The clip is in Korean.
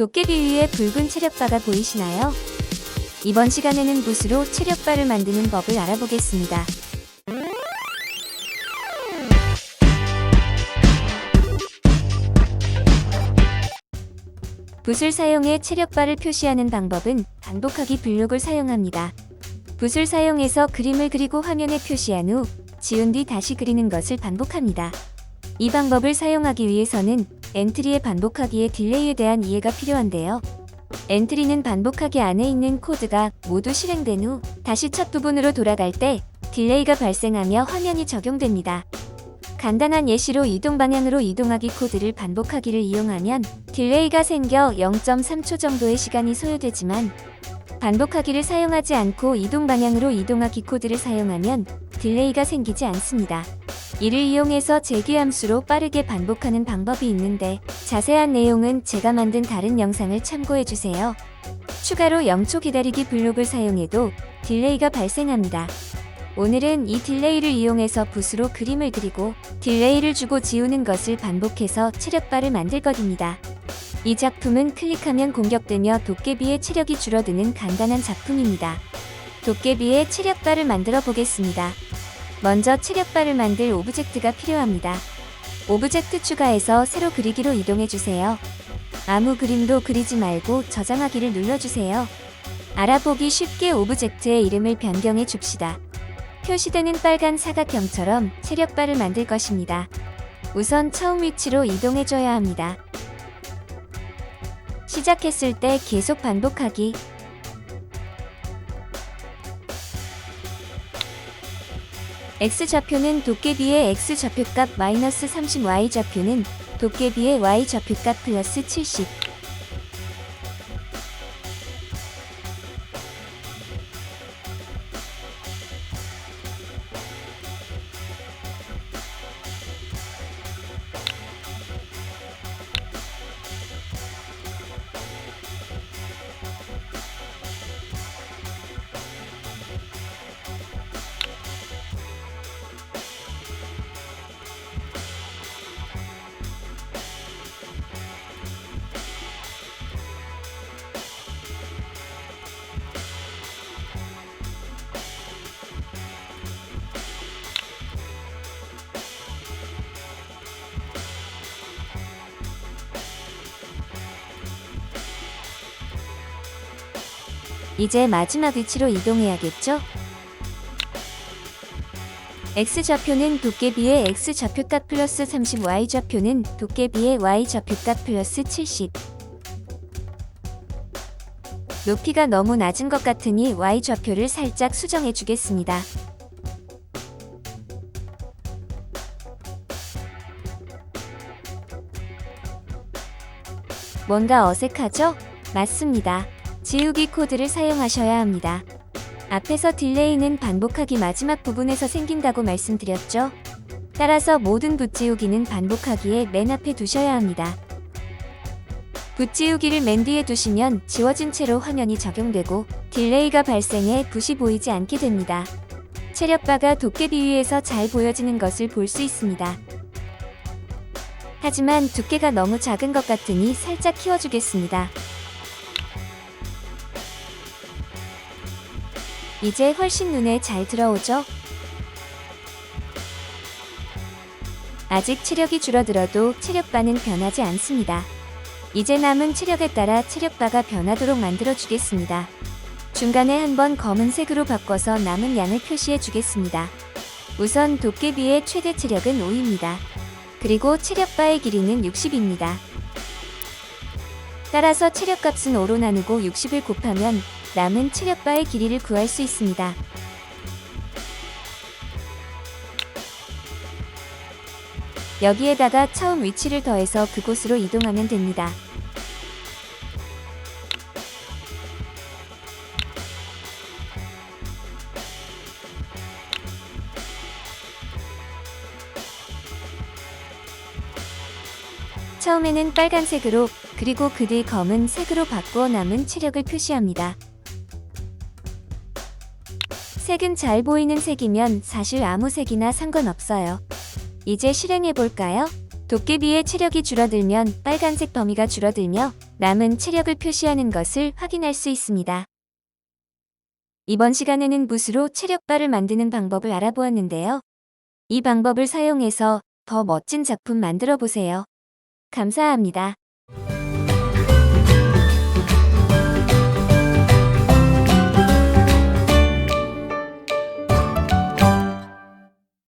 도깨비 위에 붉은 체력바가 보이시나요? 이번 시간에는 붓으로 체력바를 만드는 법을 알아보겠습니다. 붓을 사용해 체력바를 표시하는 방법은 반복하기 블록을 사용합니다. 붓을 사용해서 그림을 그리고 화면에 표시한 후 지운 뒤 다시 그리는 것을 반복합니다. 이 방법을 사용하기 위해서는 엔트리의 반복하기의 딜레이에 대한 이해가 필요한데요. 엔트리는 반복하기 안에 있는 코드가 모두 실행된 후 다시 첫 부분으로 돌아갈 때 딜레이가 발생하며 화면이 적용됩니다. 간단한 예시로 이동 방향으로 이동하기 코드를 반복하기를 이용하면 딜레이가 생겨 0.3초 정도의 시간이 소요되지만 반복하기를 사용하지 않고 이동 방향으로 이동하기 코드를 사용하면 딜레이가 생기지 않습니다. 이를 이용해서 재귀함수로 빠르게 반복하는 방법이 있는데 자세한 내용은 제가 만든 다른 영상을 참고해주세요. 추가로 0초 기다리기 블록을 사용해도 딜레이가 발생합니다. 오늘은 이 딜레이를 이용해서 붓으로 그림을 그리고 딜레이를 주고 지우는 것을 반복해서 체력바를 만들 것입니다. 이 작품은 클릭하면 공격되며 도깨비의 체력이 줄어드는 간단한 작품입니다. 도깨비의 체력바를 만들어 보겠습니다. 먼저 체력바를 만들 오브젝트가 필요합니다. 오브젝트 추가해서 새로 그리기로 이동해 주세요. 아무 그림도 그리지 말고 저장하기를 눌러주세요. 알아보기 쉽게 오브젝트의 이름을 변경해 줍시다. 표시되는 빨간 사각형처럼 체력바를 만들 것입니다. 우선 처음 위치로 이동해 줘야 합니다. 시작했을 때 계속 반복하기. X 좌표는 도깨비의 x 좌표값 마이너스 30, y 좌표는 도깨비의 y 좌표값 플러스 70. 이제 마지막 위치로 이동해야겠죠? x 좌표는 도깨비의 x 좌표값 플러스 30, y 좌표는 도깨비의 y 좌표값 플러스 70. 높이가 너무 낮은 것 같으니 y 좌표를 살짝 수정해 주겠습니다. 뭔가 어색하죠? 맞습니다. 지우기 코드를 사용하셔야 합니다. 앞에서 딜레이는 반복하기 마지막 부분에서 생긴다고 말씀드렸죠? 따라서 모든 붓지우기는 반복하기에 맨 앞에 두셔야 합니다. 붓지우기를 맨 뒤에 두시면 지워진 채로 화면이 적용되고 딜레이가 발생해 붓이 보이지 않게 됩니다. 체력바가 도깨비 위에서 잘 보여지는 것을 볼 수 있습니다. 하지만 두께가 너무 작은 것 같으니 살짝 키워주겠습니다. 이제 훨씬 눈에 잘 들어오죠? 아직 체력이 줄어들어도 체력바는 변하지 않습니다. 이제 남은 체력에 따라 체력바가 변하도록 만들어 주겠습니다. 중간에 한번 검은색으로 바꿔서 남은 양을 표시해 주겠습니다. 우선 도깨비의 최대 체력은 5입니다. 그리고 체력바의 길이는 60입니다. 따라서 체력값은 5로 나누고 60을 곱하면 남은 체력바의 길이를 구할 수 있습니다. 여기에다가 처음 위치를 더해서 그곳으로 이동하면 됩니다. 처음에는 빨간색으로 그리고 그 뒤 검은 색으로 바꾸어 남은 체력을 표시합니다. 색은 잘 보이는 색이면 사실 아무 색이나 상관없어요. 이제 실행해 볼까요? 도깨비의 체력이 줄어들면 빨간색 범위가 줄어들며 남은 체력을 표시하는 것을 확인할 수 있습니다. 이번 시간에는 붓으로 체력바를 만드는 방법을 알아보았는데요. 이 방법을 사용해서 더 멋진 작품 만들어 보세요. 감사합니다.